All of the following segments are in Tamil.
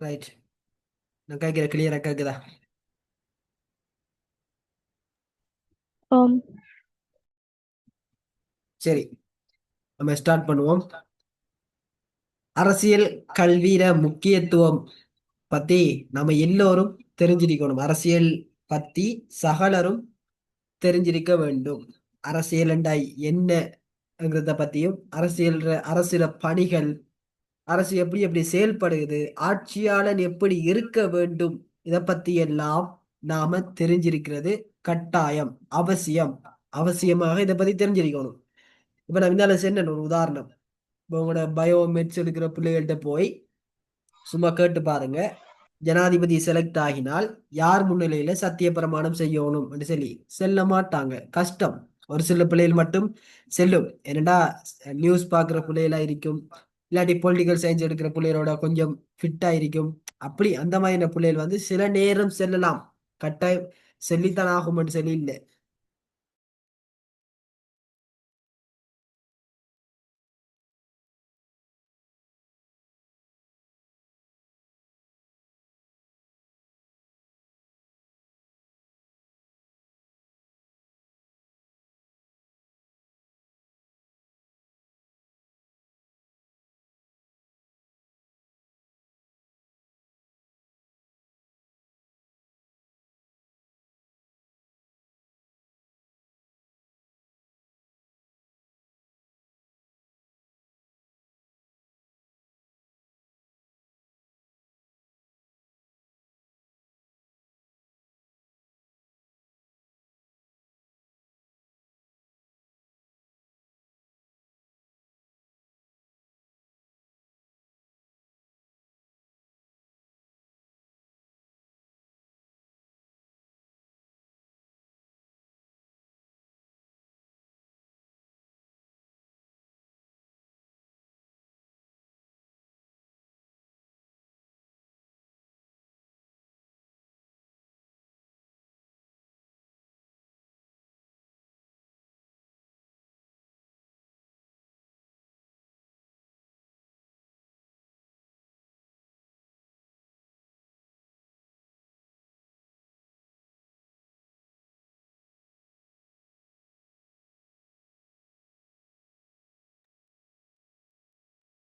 ரைட் நான் கேட்கிற கிளியரா கேக்குதா? ஆம் சரி. நம்ம ஸ்டார்ட் பண்ணுவோம். அரசியல் கல்வியில முக்கியத்துவம் பத்தி நம்ம எல்லோரும் தெரிஞ்சிருக்கணும். அரசியல் பத்தி சகலரும் தெரிஞ்சிருக்க வேண்டும். அரசியல் என்றால் என்னங்கிறத பத்தியும் அரசியல் அரசியல பணிகள் அரசு எப்படி எப்படி செயல்படுகிறது ஆட்சியாளன் எப்படி இருக்க வேண்டும் இதை பத்தி எல்லாம் நாம தெரிஞ்சிருக்கிறது கட்டாயம் அவசியம். அவசியமாக இதை பத்தி தெரிஞ்சிருக்கணும். இப்ப நான் இந்தால சென்ன ஒரு உதாரணம். இப்போ உங்களோட பயோமெட்ஸ் எடுக்கிற பிள்ளைகள்கிட்ட போய் சும்மா கேட்டு பாருங்க. ஜனாதிபதி செலக்ட் ஆகினால் யார் முன்னிலையில சத்திய பிரமாணம் செய்யணும் அப்படின்னு சொல்லி செல்ல மாட்டாங்க. கஷ்டம். ஒரு சில பிள்ளைகள் மட்டும் செல்லும். என்னடா நியூஸ் பார்க்குற பிள்ளைகளா இருக்கும்? இல்லாட்டி பொலிட்டிக்கல் சயின்ஸ் எடுக்கிற பிள்ளைகளோட கொஞ்சம் ஃபிட்டாக இருக்கும். அப்படி அந்த மாதிரியான பிள்ளைகள் வந்து சில நேரம் செல்லலாம். கட்டாயம் செல்லித்தான் ஆகும்னு சொல்லி இல்லை.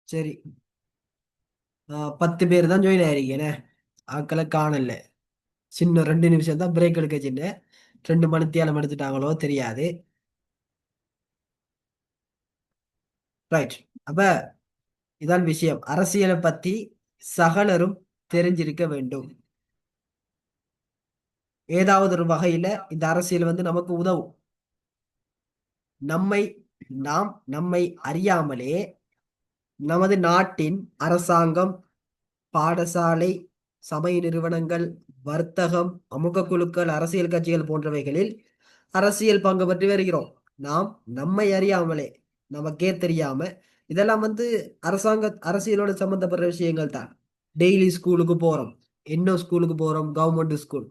சரி. பத்து பேர் தான் ஜாயின் ஆயிருக்கேனே ஆக்களை காணல. சின்ன ரெண்டு நிமிஷம் தான் பிரேக் எடுக்க சின்ன. ரெண்டு மணித்தியாலம் எடுத்துட்டாங்களோ தெரியாது. ரைட் அப்ப இதான் விஷயம். அரசியலை பத்தி சகலரும் தெரிஞ்சிருக்க வேண்டும். ஏதாவது ஒரு வகையில இந்த அரசியல் வந்து நமக்கு உதவும். நம்மை நாம் நம்மை அறியாமலே நமது நாட்டின் அரசாங்கம் பாடசாலை சமய நிறுவனங்கள் வர்த்தகம் அமுக குழுக்கள் அரசியல் கட்சிகள் போன்றவைகளில் அரசியல் பங்கு பற்றி வருகிறோம். நாம் நம்மை அறியாமலே நமக்கே தெரியாம இதெல்லாம் வந்து அரசாங்க அரசியலோட சம்பந்தப்பட்ட விஷயங்கள் தான். டெய்லி ஸ்கூலுக்கு போறோம். என்ன ஸ்கூலுக்கு போறோம்? Government school.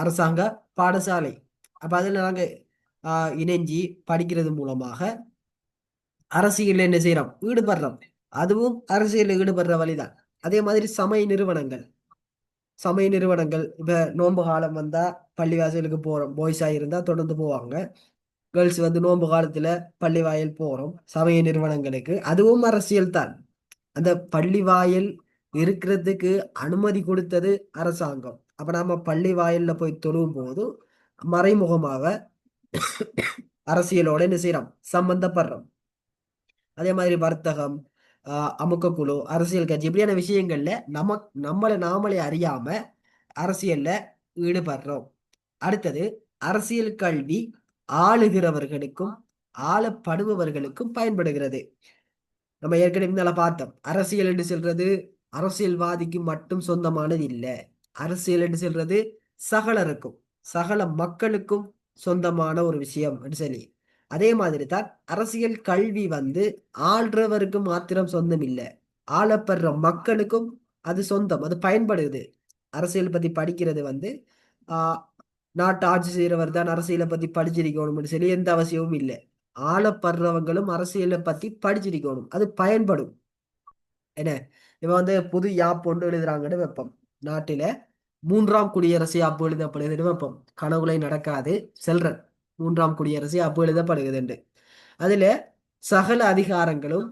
அரசாங்க பாடசாலை. அப்ப அதில் நாங்க இணைஞ்சி படிக்கிறது மூலமாக அரசியல் என்ன செய்யறோம்? ஈடுபடுறோம். அதுவும் அரசியல் ஈடுபடுற வழிதான். அதே மாதிரி சமய நிறுவனங்கள். சமய நிறுவனங்கள் இப்ப நோன்பு காலம் வந்தா பள்ளிவாசலுக்கு போறோம். பாய்ஸா இருந்தா தொடர்ந்து போவாங்க. கேர்ள்ஸ் வந்து நோன்பு காலத்துல பள்ளி வாயல் போறோம். சமய நிறுவனங்களுக்கு. அதுவும் அரசியல் தான். அந்த பள்ளி வாயல் இருக்கிறதுக்கு அனுமதி கொடுத்தது அரசாங்கம். அப்ப நாம பள்ளி வாயில்ல போய் தொழுவும் போது மறைமுகமாக அரசியலோட என்ன செய்யறோம்? சம்பந்தப்படுறோம். அதே மாதிரி வர்த்தகம் அமுக்க குழு அரசியல் கட்சி இப்படியான விஷயங்கள்ல நம்ம நம்மளை நாமளே அறியாம அரசியல்ல ஈடுபடுறோம். அடுத்தது அரசியல் கல்வி ஆளுகிறவர்களுக்கும் ஆளப்படுபவர்களுக்கும் பயன்படுகிறது. நம்ம ஏற்கனவே பார்த்தோம். அரசியல் என்று சொல்றது அரசியல்வாதிக்கு மட்டும் சொந்தமானது இல்லை. அரசியல் என்று சொல்றது சகலருக்கும் சகல மக்களுக்கும் சொந்தமான ஒரு விஷயம் சொல்லி அதே மாதிரி தான் அரசியல் கல்வி வந்து ஆள்றவருக்கு மாத்திரம் சொந்தம் இல்லை. ஆளப்படுற மக்களுக்கும் அது சொந்தம் அது பயன்படுது. அரசியல் பத்தி படிக்கிறது வந்து நாட்டு ஆட்சி செய்யறவர் தான் அரசியலை பத்தி படிச்சிருக்கணும்னு சொல்லி எந்த அவசியமும் இல்லை. ஆளப்படுறவங்களும் அரசியலை பத்தி படிச்சிருக்கணும் அது பயன்படும். என்ன? இவன் வந்து புது யாப் ஒன்று எழுதுறாங்கன்னு வைப்போம். நாட்டில மூன்றாம் குடியரசு யாப்பு எழுதப்படுதுன்னு வைப்போம். கனவுகளை நடக்காது செல்றன். மூன்றாம் குடியரசு யாப்பு எழுதப்படுகிறது அதுல சகல அதிகாரங்களும்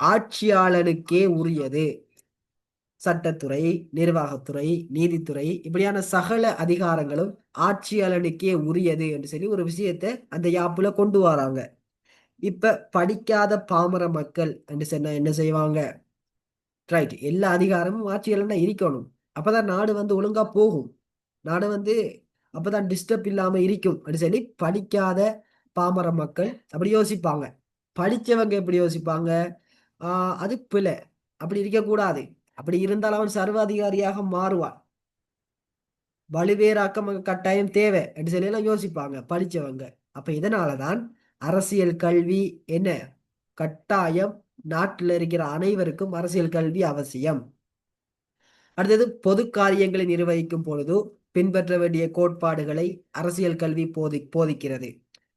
ஆட்சியாளனுக்கே உரியது. சட்டத்துறை நிர்வாகத்துறை நீதித்துறை இப்படியான சகல அதிகாரங்களும் ஆட்சியாளனுக்கே உரியது என்று சொல்லி ஒரு விஷயத்தை அந்த யாப்புல கொண்டு வராங்க. இப்ப படிக்காத பாமர மக்கள் என்று சொன்னா என்ன செய்வாங்க? ரைட் எல்லா அதிகாரமும் ஆட்சியாளனா இருக்கணும். அப்பதான் நாடு வந்து ஒழுங்கா போகும். நாடு வந்து அப்பதான் டிஸ்டர்ப் இல்லாம இருக்கும். அப்படின்னு சொல்லி படிக்காத பாமர மக்கள் அப்படி யோசிப்பாங்க. படிச்சவங்க எப்படி யோசிப்பாங்க? ஆஹ் அது பிழை. அப்படி இருக்கக்கூடாது. அப்படி இருந்தால் அவன் சர்வாதிகாரியாக மாறுவான். வலுவேறாக்கம் கட்டாயம் தேவை அப்படின்னு சொல்லி எல்லாம் யோசிப்பாங்க படிச்சவங்க. அப்ப இதனாலதான் அரசியல் கல்வி என்ன? கட்டாயம் நாட்டில் இருக்கிற அனைவருக்கும் அரசியல் கல்வி அவசியம். அடுத்தது பொது காரியங்களை நிர்வகிக்கும் பொழுது பின்பற்ற வேண்டிய கோட்பாடுகளை அரசியல் கல்வி போதி போதிக்கிறது.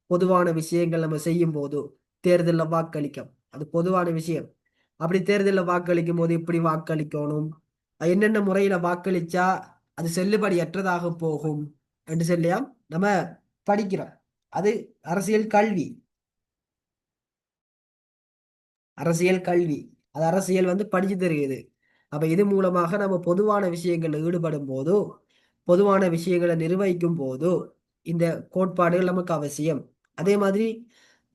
பொதுவான விஷயங்கள் நம்ம செய்யும் போது தேர்தலில் வாக்களிக்கும். அது பொதுவான விஷயம். அப்படி தேர்தலில் வாக்களிக்கும் போது இப்படி வாக்களிக்கணும்? என்னென்ன முறையில வாக்களிச்சா அது செல்லுபடியற்றதாக போகும் என்று சொல்லியாம் நம்ம படிக்கிறோம். அது அரசியல் கல்வி. அரசியல் கல்வி. அது அரசியல் வந்து படிச்சு தருகிறது அப்ப இது மூலமாக நம்ம பொதுவான விஷயங்கள்ல ஈடுபடும் போதோ பொதுவான விஷயங்களை நிர்வகிக்கும் போதோ இந்த கோட்பாடுகள் நமக்கு அவசியம். அதே மாதிரி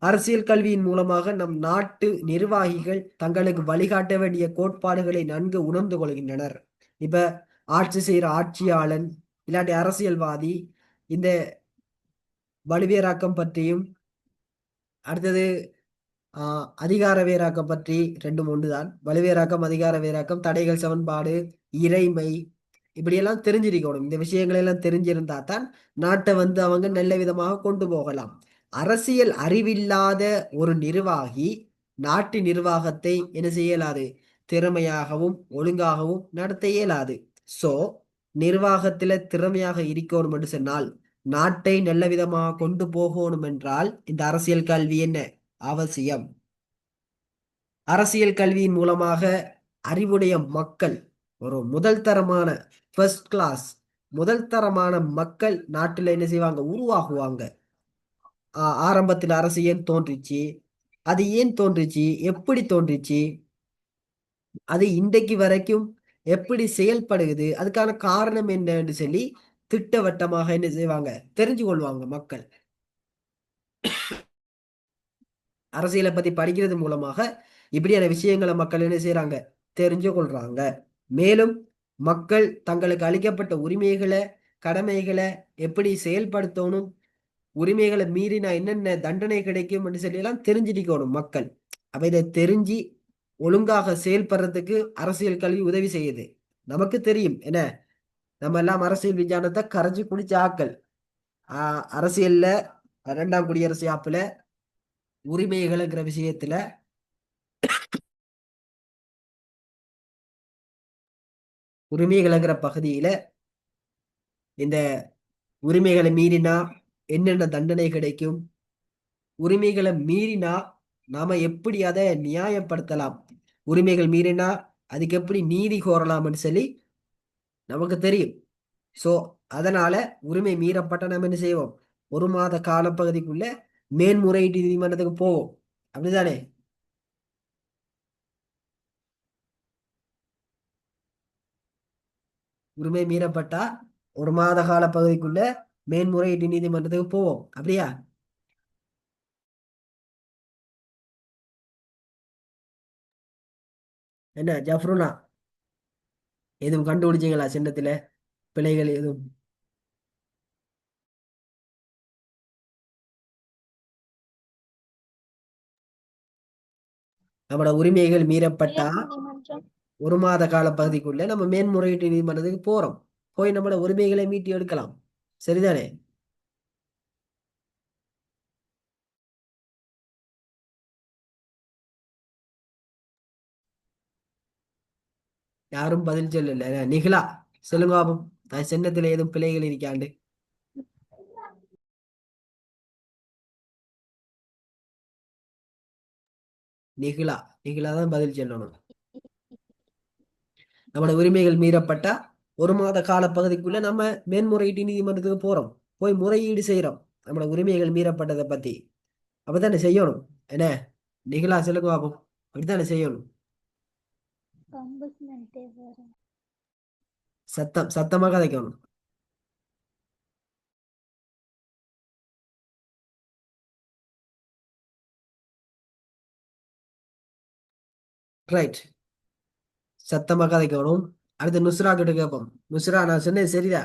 அரசியல் கல்வியின் மூலமாக நம் நாட்டு நிர்வாகிகள் தங்களுக்கு வழிகாட்ட வேண்டிய கோட்பாடுகளை நன்கு உணர்ந்து கொள்கின்றனர். இப்ப ஆட்சி செய்கிற ஆட்சியாளன் இல்லாட்டி அரசியல்வாதி இந்த வலுவேராக்கம் பற்றியும் அடுத்தது அதிகார வேராக்கம் பற்றி ரெண்டும் ஒன்றுதான். வலுவேராக்கம் அதிகார வேராக்கம் தடைகள் சமன்பாடு இறைமை இப்படியெல்லாம் தெரிஞ்சிருக்கணும். இந்த விஷயங்களை எல்லாம் தெரிஞ்சிருந்தா தான் நாட்டை வந்து அவங்க நல்ல விதமாக கொண்டு போகலாம். அரசியல் அறிவில்லாத ஒரு நிர்வாகி நாட்டு நிர்வாகத்தை என்ன செய்ய இயலாது திறமையாகவும் ஒழுங்காகவும் நடத்த இயலாது. சோ நிர்வாகத்துல திறமையாக இருக்கணும் என்று சொன்னால் நாட்டை நல்ல விதமாக கொண்டு போகணும் என்றால் இந்த அரசியல் கல்வி என்ன? அவசியம். அரசியல் கல்வியின் மூலமாக அறிவுடைய மக்கள் ஒரு முதல் தரமான ஃபர்ஸ்ட் கிளாஸ் முதல் தரமான மக்கள் நாட்டில் என்ன செய்வாங்க? உருவாகுவாங்க. ஆரம்பத்தில் அரசு ஏன் தோன்றுச்சு? அது ஏன் தோன்றுச்சு? எப்படி தோன்றுச்சு? அது இன்றைக்கு வரைக்கும் எப்படி செயல்படுகிறது அதுக்கான காரணம் என்னன்னு சொல்லி திட்டவட்டமாக என்ன செய்வாங்க? தெரிஞ்சு கொள்வாங்க மக்கள். அரசியலை பத்தி படிக்கிறது மூலமாக இப்படியான விஷயங்களை மக்கள் என்ன செய்யறாங்க தெரிஞ்சு கொள்றாங்க. மேலும் மக்கள் தங்களுக்கு அளிக்கப்பட்ட உரிமைகளை கடமைகளை எப்படி செயல்படுத்தணும் உரிமைகளை மீறினா என்னென்ன தண்டனை கிடைக்கும் அப்படின்னு சொல்லி எல்லாம் தெரிஞ்சிருக்கணும் மக்கள். அப்ப இதை தெரிஞ்சு ஒழுங்காக செயல்படுறதுக்கு அரசியல் கல்வி உதவி செய்யுது. நமக்கு தெரியும். என்ன? நம்ம எல்லாம் அரசியல் விஞ்ஞானத்தை கரைஞ்சு குடிச்ச ஆக்கள் ஆஹ் அரசியல்ல இரண்டாம் குடியரசு ஆப்புல உரிமைகள்ங்கிற விஷயத்துல உரிமைகள்ங்கிற பகுதியில இந்த உரிமைகளை மீறினா என்னென்ன தண்டனை கிடைக்கும்? உரிமைகளை மீறினா நாம எப்படி அதை நியாயப்படுத்தலாம்? உரிமைகள் மீறினா அதுக்கு எப்படி நீதி கோரலாம்னு சொல்லி நமக்கு தெரியும். ஸோ அதனால உரிமை மீறப்பட்ட நம்ம என்ன செய்வோம். ஒரு மாத காலப்பகுதிக்குள்ள மேன்முறையீட்டு நீதிமன்றத்துக்கு போவோம். அப்படிதானே உரிமை மீறப்பட்டா ஒரு மாத கால பகுதிக்குள்ள மேன்முறையீட்டு நீதிமன்றத்துக்கு போவோம். அப்படியா? என்ன ஜஃப்ருனா? எதுவும் கண்டுபிடிச்சீங்களா சின்னத்துல? பிழைகள் எதுவும்? நம்மளோட உரிமைகள் மீறப்பட்டா ஒரு மாத கால பகுதிக்குள்ள நம்ம மேன்முறையீட்டு நீதிமன்றத்துக்கு போறோம். போய் நம்மளோட உரிமைகளை மீட்டி எடுக்கலாம். சரிதானே? யாரும் பதில் சொல்லல. நிகிலா சொல்லுங்க பாபம் நான் சின்னத்துல ஏதும் பிழைகள் இருக்காண்டு நிகிலா நிகிலா தான் பதில் சொல்லணும். நம்மளோட உரிமைகள் மீறப்பட்டா ஒரு மாத கால பகுதிக்குள்ள நம்ம மேன்முறையீட்டு நீதிமன்றத்துக்கு போறோம். போய் முறையீடு செய்யறோம் நம்மளோட உரிமைகள் மீறப்பட்டதை பத்தி. அப்பதானே செய்யணும்? என்ன? நிகழா சொல்லுங்க பாப்போம். அப்படித்தானே செய்யணும்? சத்தம் சத்தமாக கதைக்கணும் ரைட் சத்தமா கதைக்கணும் அடுத்து நுஸ்ரா கிட்ட கேட்போம். நுஸ்ரா நான் சொன்னேன் சரிதா?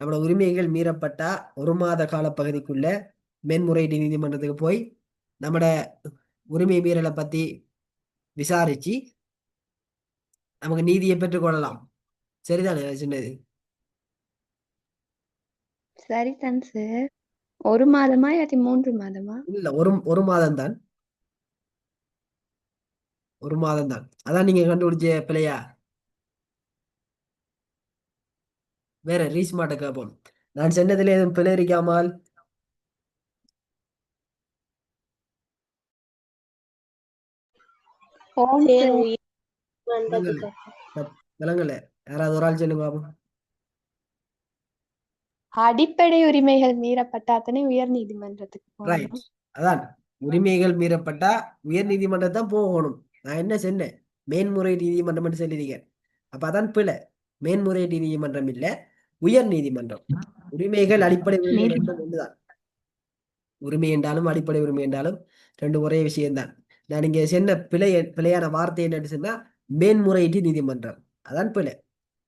நம்மளோட உரிமைகள் மீறப்பட்டா ஒரு மாத கால பகுதிக்குள்ள மேன்முறையீட்டு நீதிமன்றத்துக்கு போய் நம்மட உரிமை மீறலை பத்தி விசாரிச்சு நமக்கு நீதியை பெற்றுக்கொள்ளலாம் சரிதானே சின்னது? சொன்னது சரிதான் சார் ஒரு மாதமா இல்லாட்டி மூன்று மாதமா? இல்ல ஒரு ஒரு மாதம் தான் ஒரு மாதம் தான் அதான் நீங்க கண்டுபிடிச்ச பிள்ளையா வேற ரீஸ் மாட்ட கேட்போம் நான் சொன்னதுல எதுவும் பிழை இருக்காமல்? விளங்கல. யாராவது ஒரு ஆள் சொல்லுங்க பாப்போம். அடிப்படை உரிமைகள் மீறப்பட்ட அத்தனை உயர் நீதிமன்றத்துக்கு அதான். உரிமைகள் மீறப்பட்டா உயர் நீதிமன்றம் தான் போகணும். நான் என்ன சொன்னேன்? மேன்முறையீட்டு நீதிமன்றம் சொல்லியிருக்கேன் அப்ப அதான் பிழை. மேன்முறையீட்டு நீதிமன்றம் இல்ல உயர் நீதிமன்றம். உரிமைகள் அடிப்படை உரிமை ஒன்றுதான் உரிமை என்றாலும் அடிப்படை உரிமை என்றாலும் ரெண்டு ஒரே விஷயம்தான். நான் இங்க சொன்ன பிழை பிழையான வார்த்தை என்னன்னு சொன்னா மேன்முறையீட்டு நீதிமன்றம். அதான் பிழை.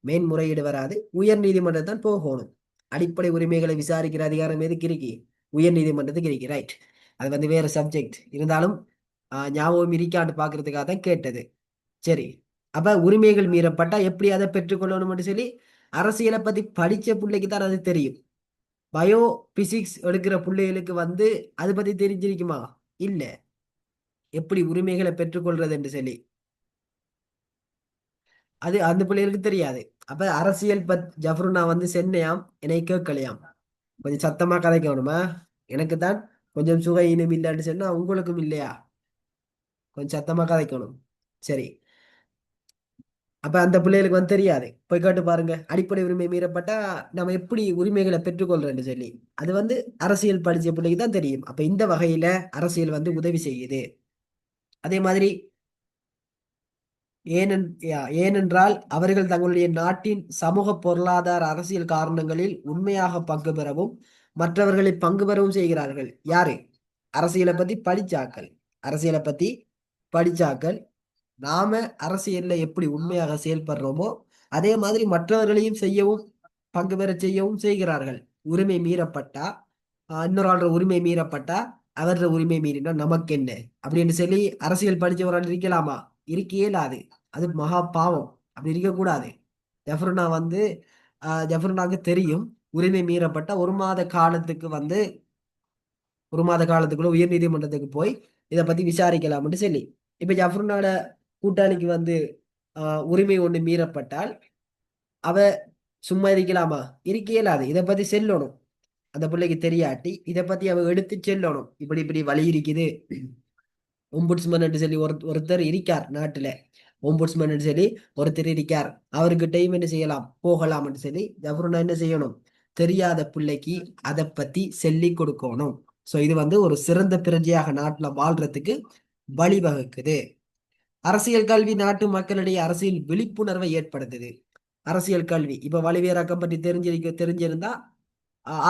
மேன்முறையீடு வராது உயர் நீதிமன்றம் தான் போகணும். அடிப்படை உரிமைகளை விசாரிக்கிற அதிகாரம் எது? கிரிக்கி உயர் நீதிமன்றத்துக்கு இருக்கு ரைட் அது வந்து வேற சப்ஜெக்ட் இருந்தாலும் ஞாபகம் இருக்கான்னு பாக்குறதுக்காக தான் கேட்டது. சரி. அப்ப உரிமைகள் மீறப்பட்டா எப்படி அதை பெற்றுக்கொள்ளணும்னு சொல்லி அரசியலை பத்தி படிச்ச பிள்ளைக்கு தான் அது தெரியும். பயோ பிசிக்ஸ் எடுக்கிற பிள்ளைகளுக்கு வந்து அதை பத்தி தெரிஞ்சிருக்குமா? இல்ல. எப்படி உரிமைகளை பெற்றுக்கொள்றது என்று சொல்லி. அது அந்த பிள்ளைகளுக்கு தெரியாது. அப்ப அரசியல் பத் ஜஃப்ருனா வந்து சென்னையாம் என்னை கேட்கலையாம். கொஞ்சம் சத்தமா கதைக்கணுமா எனக்கு தான் கொஞ்சம் சுகையினும் இல்லைன்னு சொன்னா உங்களுக்கும் இல்லையா? கொஞ்சம் சத்தமா கதைக்கணும் சரி. அப்ப அந்த பிள்ளைகளுக்கு வந்து தெரியாது. போய் கேட்டு பாருங்க. அடிப்படை உரிமை மீறப்பட்டா நம்ம எப்படி உரிமைகளை பெற்றுக்கொள்றோம்னு சொல்லி. அது வந்து அரசியல் படிச்ச பிள்ளைக்கு தான் தெரியும். அப்ப இந்த வகையில அரசியல் வந்து உதவி செய்யுது. அதே மாதிரி ஏனென் யா- ஏனென்றால் அவர்கள் தங்களுடைய நாட்டின் சமூக பொருளாதார அரசியல் காரணங்களில் உண்மையாக பங்கு பெறவும் மற்றவர்களை பங்கு பெறவும் செய்கிறார்கள். யாரு? அரசியலை பத்தி படிச்சாக்கள். அரசியலை பத்தி படிச்சாக்கள். நாம அரசியல்ல எப்படி உண்மையாக செயல்படுறோமோ அதே மாதிரி மற்றவர்களையும் செய்யவும் பங்கு பெற செய்யவும் செய்கிறார்கள். உரிமை மீறப்பட்டா இன்னொரு ஆள்ற உரிமை மீறப்பட்டா அவர்கள் உரிமை மீறினா நமக்கு என்ன அப்படின்னு சொல்லி அரசியல் படிச்சவரால் இருக்கலாமா. இருக்கே இல்லாது அது மகா பாவம். அப்படி இருக்கக்கூடாது. ஜஃபருனா வந்து ஆஹ் ஜஃபருனாக்கு தெரியும். உரிமை மீறப்பட்ட ஒரு மாத காலத்துக்கு வந்து ஒரு மாத காலத்துக்குள்ள உயர் நீதிமன்றத்துக்கு போய் இதை பத்தி விசாரிக்கலாம்னு சொல்லி. இப்ப ஜஃபருனால கூட்டாளிக்கு வந்து உரிமை ஒன்று மீறப்பட்டால் அவ சும்மா இருக்கலாமா இருக்க இயலாது இதை பத்தி செல்லணும். அந்த பிள்ளைக்கு தெரியாட்டி இதை பத்தி அவ எடுத்து செல்லணும். இப்படி இப்படி வழி இருக்குது. ஒம்புட்ஸ்மன் சொல்லி ஒரு ஒருத்தர் இருக்கார் நாட்டுல. ஒம்புட்ஸ்மன் சொல்லி ஒருத்தர் இருக்கார். டைம் என்ன செய்யலாம்? போகலாம்னு சொல்லி ஜஃபருனா என்ன செய்யணும்? தெரியாத பிள்ளைக்கு அதை பத்தி சொல்லி கொடுக்கணும். ஸோ இது வந்து ஒரு சிறந்த பிரஜையாக நாட்டில் வாழ்றதுக்கு வழிவகுக்குது. அரசியல் கல்வி நாட்டு மக்களிடையே அரசியல் விழிப்புணர்வை ஏற்படுத்துது. அரசியல் கல்வி. இப்ப வலிவேராக்கம் பற்றி தெரிஞ்சிருக்க தெரிஞ்சிருந்தா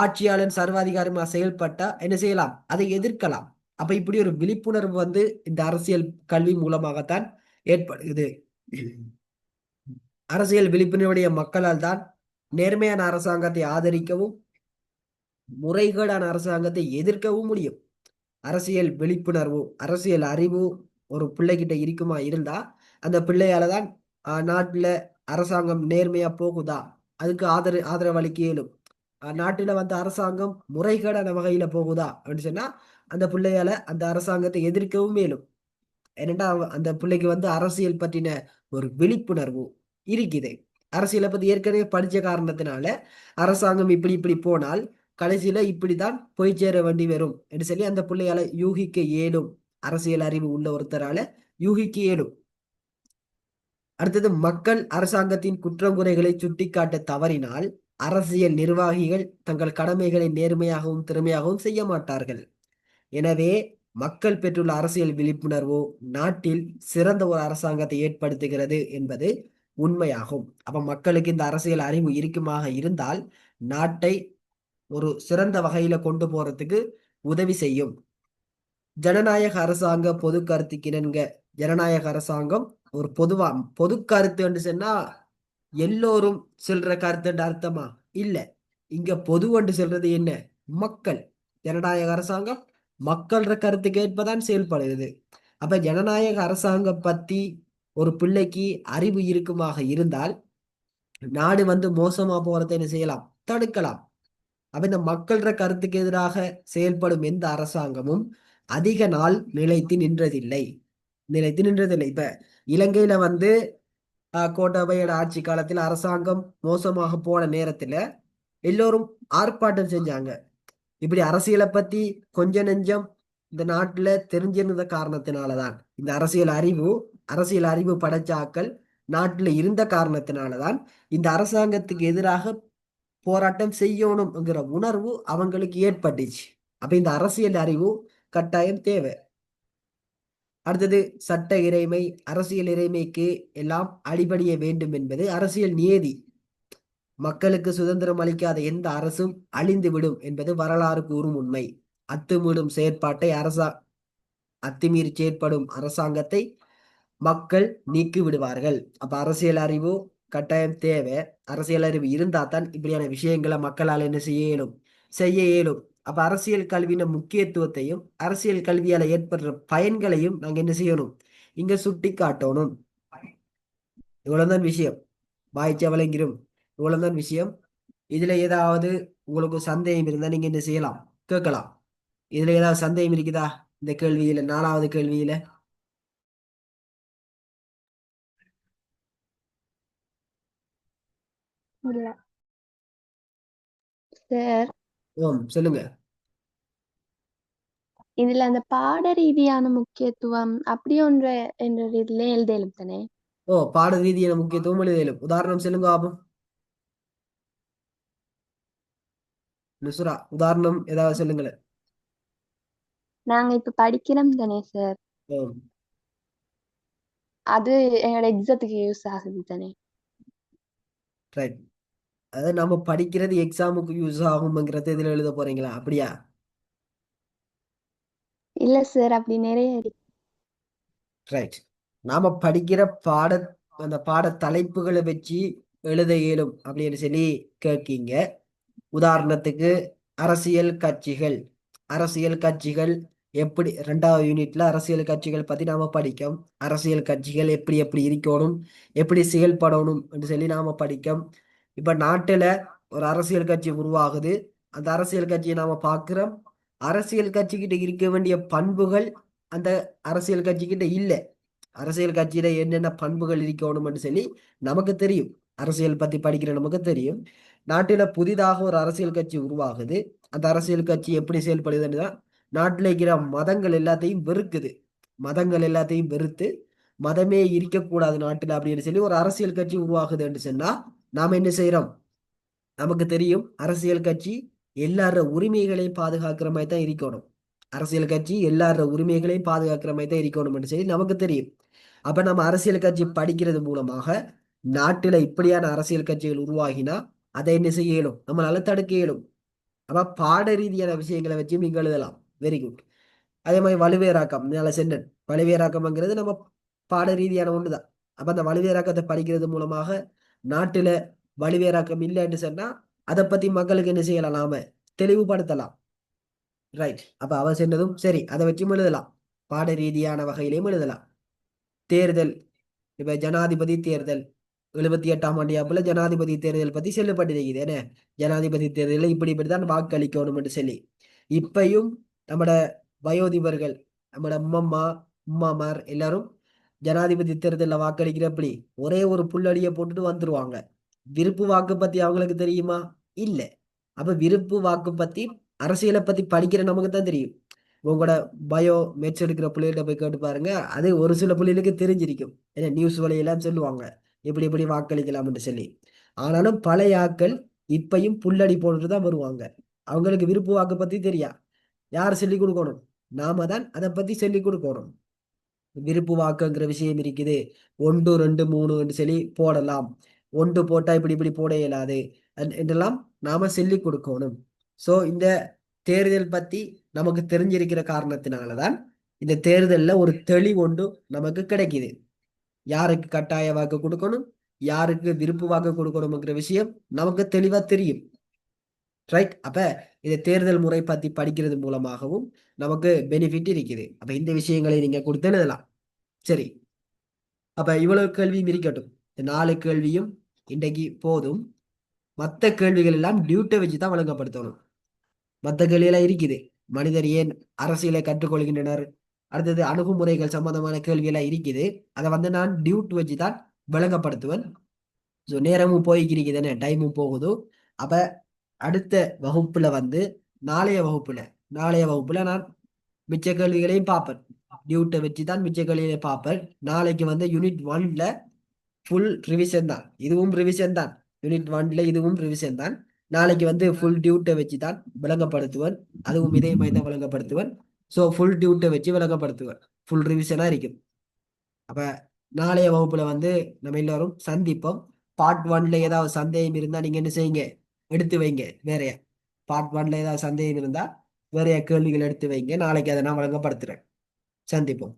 ஆட்சியாளன் சர்வாதிகாரமாக செயல்பட்டா என்ன செய்யலாம்? அதை எதிர்க்கலாம். அப்ப இப்படி ஒரு விழிப்புணர்வு வந்து இந்த அரசியல் கல்வி மூலமாகத்தான் ஏற்படுகிறது அரசியல் விழிப்புணர்வுடைய மக்களால் தான் நேர்மையான அரசாங்கத்தை ஆதரிக்கவும் முறைகேடான அரசாங்கத்தை எதிர்க்கவும் முடியும். அரசியல் விழிப்புணர்வு அரசியல் அறிவு ஒரு பிள்ளைகிட்ட இருக்குமா இருந்தா அந்த பிள்ளையால தான் நாட்டில் நாட்டுல அரசாங்கம் நேர்மையா போகுதா? அதுக்கு ஆதரவு அளிக்க இயலும். நாட்டில் நாட்டுல வந்து அரசாங்கம் முறைகேடான வகையில போகுதா? அப்படின்னு சொன்னா அந்த பிள்ளையால அந்த அரசாங்கத்தை எதிர்க்கவும் மேலும். ஏனென்றா அந்த பிள்ளைக்கு வந்து அரசியல் பற்றின ஒரு விழிப்புணர்வு இருக்குது அரசியலை பத்தி ஏற்கனவே படிச்ச காரணத்தினால அரசாங்கம் இப்படி இப்படி போனால் கடைசியில இப்படித்தான் போய் சேர வேண்டி வரும் என்று சொல்லி அந்த பிள்ளையால யூகிக்க இயலும். அரசியல் அறிவு உள்ள ஒருத்தரால யூகிக்க இயலும். அடுத்தது மக்கள் அரசாங்கத்தின் குற்றம் குறைகளை சுட்டிக்காட்ட தவறினால் அரசியல் நிர்வாகிகள் தங்கள் கடமைகளை நேர்மையாகவும் திறமையாகவும் செய்ய மாட்டார்கள். எனவே மக்கள் பெற்றுள்ள அரசியல் விழிப்புணர்வு நாட்டில் சிறந்த ஒரு அரசாங்கத்தை ஏற்படுத்துகிறது என்பது உண்மையாகும். அப்ப மக்களுக்கு இந்த அரசியல் அறிவு இருக்குமாக இருந்தால் நாட்டை ஒரு சிறந்த வகையில கொண்டு போறதுக்கு உதவி செய்யும். ஜனநாயக அரசாங்க பொது கருத்துக்கினங்க ஜனநாயக அரசாங்கம் ஒரு பொதுவா பொது கருத்து என்று சொன்னா எல்லோரும் செல்ற கருத்துன்ற அர்த்தமா? இல்ல. இங்க பொது என்று சொல்றது என்ன? மக்கள். ஜனநாயக அரசாங்கம் மக்கள்ற கருத்துக்கு ஏற்பதான் செயல்படுகிறது. அப்ப ஜனநாயக அரசாங்கம் பத்தி ஒரு பிள்ளைக்கு அறிவு இருக்குமாக இருந்தால் நாடு வந்து மோசமா போறதை என்ன செய்யலாம்? தடுக்கலாம். அப்ப இந்த மக்கள்ற கருத்துக்கு எதிராக செயல்படும் எந்த அரசாங்கமும் அதிக நாள் நிலைத்து நின்றதில்லை. நிலைத்து நின்றதில்லை. இப்ப இலங்கையில வந்து கோட்டாபையோட ஆட்சி காலத்தில் அரசாங்கம் மோசமாக போன நேரத்துல எல்லோரும் ஆர்ப்பாட்டம் செஞ்சாங்க. இப்படி அரசியலை பத்தி கொஞ்ச நெஞ்சம் இந்த நாட்டுல தெரிஞ்சிருந்த காரணத்தினாலதான். இந்த அரசியல் அறிவு அரசியல் அறிவு படைச்சாக்கள் நாட்டுல இருந்த காரணத்தினாலதான் இந்த அரசாங்கத்துக்கு எதிராக போராட்டம் செய்யணும்ங்கிற உணர்வு அவங்களுக்கு ஏற்பட்டுச்சு. அப்ப இந்த அரசியல் அறிவு கட்டாயம் தேவை. அடுத்தது சட்ட இறைமை அரசியல் இறைமைக்கு எல்லாம் அடிபடிய வேண்டும் என்பது அரசியல் நியதி. மக்களுக்கு சுதந்திரம் அளிக்காத எந்த அரசும் அழிந்து விடும் என்பது வரலாறு கூறும் உண்மை. அத்துமீறும் செயற்பாட்டை அரசா அத்துமீறி செயற்படும் அரசாங்கத்தை மக்கள் நீக்கி விடுவார்கள் அப்ப அரசியல் அறிவு கட்டாயம் தேவை. அரசியல் அறிவு இருந்தா தான் இப்படியான விஷயங்களை மக்களால் என்ன செய்ய இயலும்? செய்ய இயலும். அப்ப அரசியல் கல்வியின் முக்கியத்துவத்தையும் அரசியல் கல்வியால ஏற்படுற பயன்களையும் நாங்க என்ன செய்யணும்? இங்க சுட்டி காட்டணும் இவ்வளவுதான் விஷயம். வாய்ச்சவளங்கிரும். இவ்வளவுதான் விஷயம். இதுல ஏதாவது உங்களுக்கு சந்தேகம் இருந்தா நீங்க என்ன செய்யலாம்? கேட்கலாம். இதுல ஏதாவது சந்தேகம் இருக்குதா? இந்த கேள்வியில நாலாவது கேள்வியில. சொல்லுங்க. இதுல அந்த பாட ரீதியான முக்கியத்துவம் அப்படி ஒன்று என்ற இதுல எழுதலும் தானே ஓ பாட ரீதியான முக்கியத்துவம் எழுதலும் உதாரணம் சொல்லுங்க ஆபம் நுசுரா உதாரணம் ஏதாவது சொல்லுங்களேன் நாங்க இப்ப படிக்கிறோம் தானே சார் அது எங்களோட எக்ஸாத்துக்கு யூஸ் ஆகுது தானே. ரைட் அதாவது நம்ம படிக்கிறது எக்ஸாமுக்கு யூஸ் ஆகும்ங்கிறத இதுல எழுத போறீங்களா? அப்படியா? இல்ல சார் அப்படி நிறைய ரைட் நாம படிக்கிற பாட அந்த பாட தலைப்புகளை வச்சு எழுத இயலும். அப்படின்னு சொல்லி கேட்கீங்க. உதாரணத்துக்கு அரசியல் கட்சிகள். அரசியல் கட்சிகள் எப்படி ரெண்டாவது யூனிட்ல அரசியல் கட்சிகள் பத்தி நாம படிக்கோம். அரசியல் கட்சிகள் எப்படி எப்படி இருக்கணும் எப்படி செயல்படணும் என்று சொல்லி நாம படிக்கோம். இப்ப நாட்டுல ஒரு அரசியல் கட்சி உருவாகுது. அந்த அரசியல் கட்சியை நாம பார்க்கிறோம். அரசியல் கட்சிக்கிட்ட இருக்க வேண்டிய பண்புகள் அந்த அரசியல் கட்சிக்கிட்ட இல்லை. அரசியல் கட்சியில என்னென்ன பண்புகள் இருக்கணும்னு சொல்லி நமக்கு தெரியும். அரசியல் பத்தி படிக்கிற நமக்கு தெரியும். நாட்டில புதிதாக ஒரு அரசியல் கட்சி உருவாகுது. அந்த அரசியல் கட்சி எப்படி செயல்படுதுன்னு தான் நாட்டில் இருக்கிற மதங்கள் எல்லாத்தையும் வெறுக்குது. மதங்கள் எல்லாத்தையும் வெறுத்து மதமே இருக்கக்கூடாது நாட்டில் அப்படின்னு சொல்லி ஒரு அரசியல் கட்சி உருவாகுதுன்னு சொன்னா நாம் என்ன செய்யறோம் நமக்கு தெரியும் அரசியல் கட்சி எல்லார உரிமைகளையும் பாதுகாக்கிற மாதிரி தான் இருக்கணும். அரசியல் கட்சி எல்லார உரிமைகளையும் பாதுகாக்கிற மாதிரி தான் இருக்கணும்னு சொல்லி நமக்கு தெரியும். அப்ப நம்ம அரசியல் கட்சி படிக்கிறது மூலமாக நாட்டில் இப்படியான அரசியல் கட்சிகள் உருவாகினா அதை என்ன செய்ய இயலும் நம்மளால தடுக்க இயலும் அப்ப பாட ரீதியான விஷயங்களை வச்சு நீங்க எழுதலாம். வெரி குட் அதே மாதிரி வலுவேராக்கம் நல்ல சென்டன் வலுவேராக்கம்ங்கிறது நம்ம பாட ரீதியான ஒன்று தான் அப்ப அந்த வலுவேராக்கத்தை படிக்கிறது மூலமாக நாட்டுல வலுவேராக்கம் இல்லைன்னு சொன்னா அதை பத்தி மக்களுக்கு என்ன செய்யலாம்? நாம தெளிவுபடுத்தலாம். ரைட் அப்ப அவர் சென்றதும் சரி. அதை வச்சும் எழுதலாம். பாட ரீதியான வகையிலையும் எழுதலாம். தேர்தல். இப்ப ஜனாதிபதி தேர்தல். எழுபத்தி எட்டாம் ஆண்டியாப்புல ஜனாதிபதி தேர்தல் பத்தி செல்லப்பட்டிருக்குது என்ன? ஜனாதிபதி தேர்தலில் இப்படி இப்படி தான் வாக்களிக்கணும்னு சொல்லி. இப்பையும் நம்மட வயோதிபர்கள் நம்மட அம்மம்மா உம்மாமார் எல்லாரும் ஜனாதிபதி தேர்தலில் வாக்களிக்கிறப்படி ஒரே ஒரு புல்லடியை போட்டுட்டு வந்துருவாங்க. விருப்பு வாக்கு பத்தி அவங்களுக்கு தெரியுமா? இல்ல. அப்ப விருப்பு வாக்கு பத்தி அரசியலை பத்தி படிக்கிற நமக்கு தான் தெரியும். உங்களோட பயோ மெட்ஸ் எடுக்கிற பிள்ளைகிட்ட போய் கேட்டு பாருங்க. அது ஒரு சில பிள்ளைகளுக்கு தெரிஞ்சிருக்கும். ஏன்னா நியூஸ் வழியெல்லாம் சொல்லுவாங்க. இப்படி இப்படி என்று சொல்லி. ஆனாலும் பழைய ஆட்கள் இப்பையும் புல்லடி போட்டுட்டு தான் வருவாங்க. அவங்களுக்கு விருப்பு வாக்கு பத்தி தெரியா? யார் சொல்லி கொடுக்கணும்? நாம தான் அதை பத்தி சொல்லி கொடுக்கணும். விருப்பு வாக்குங்கிற விஷயம் இருக்குது. ஒன்று ரெண்டு மூணுன்னு சொல்லி போடலாம். ஒன்று போட்டா இப்படி இப்படி போட இயலாது. என்றெல்லாம் நாம சொல்லி கொடுக்கணும். ஸோ இந்த தேர்தல் பத்தி நமக்கு தெரிஞ்சிருக்கிற காரணத்தினாலதான் இந்த தேர்தலில் ஒரு தெளிவு ஒன்று நமக்கு கிடைக்குது. யாருக்கு கட்டாய வாக்கு கொடுக்கணும் யாருக்கு விருப்பு வாக்கு கொடுக்கணுங்கிற விஷயம் நமக்கு தெளிவா தெரியும். ரைட் அப்ப இதை தேர்தல் முறை பத்தி படிக்கிறது மூலமாகவும் நமக்கு பெனிஃபிட் இருக்குது. அப்ப இந்த விஷயங்களை நீங்க கொடுத்து எழுதலாம். சரி. அப்ப இவ்வளவு கேள்வியும் இருக்கட்டும். இந்த நாலு கேள்வியும் இன்றைக்கு போதும். மற்ற கேள்விகள் எல்லாம் டியூட்டை வச்சு தான் வழங்கப்படுத்தணும். மற்ற கேள்வியெல்லாம் இருக்குது. மனிதர் ஏன் அரசியலை கற்றுக்கொள்கின்றனர்? அடுத்தது அணுகுமுறைகள் சம்பந்தமான கேள்வியெல்லாம் இருக்குது. அதை வந்து நான் டியூட் வச்சு தான் விளங்கப்படுத்துவேன் ஸோ நேரமும் போய்க்கிருக்கு தானே டைமும் போகுது. அப்ப அடுத்த வகுப்புல வந்து நாளைய வகுப்புல நாளைய வகுப்புல நான் மிச்ச கேள்விகளையும் பார்ப்பேன். டியூட்டை வச்சு தான் மிச்ச கேள்விகளை பார்ப்பேன். நாளைக்கு வந்து யூனிட் ஒன்ல ஃபுல் ரிவிஷன் தான். இதுவும் ரிவிஷன் தான். யூனிட் ஒன்ல இதுவும் ரிவிஷன் தான். நாளைக்கு வந்து ஃபுல் டியூட்டை வச்சு தான் விளங்கப்படுத்துவேன் அதுவும் இதே மாதிரி தான் விளங்கப்படுத்துவேன் ஸோ ஃபுல் டியூட்டை வச்சு விளக்கப்படுத்துவேன். ஃபுல் ரிவிஷனாக இருக்கும். அப்போ நாளைய வகுப்பில் வந்து நம்ம எல்லாரும் சந்திப்போம். பார்ட் ஒன்ல ஏதாவது சந்தேகம் இருந்தால் நீங்கள் என்ன செய்யுங்க? எடுத்து வைங்க வேறைய. பார்ட் ஒன்ல ஏதாவது சந்தேகம் இருந்தால் வேறைய கேள்விகள் எடுத்து வைங்க. நாளைக்கு அதை நான் வழங்கப்படுத்துகிறேன் சந்திப்போம்.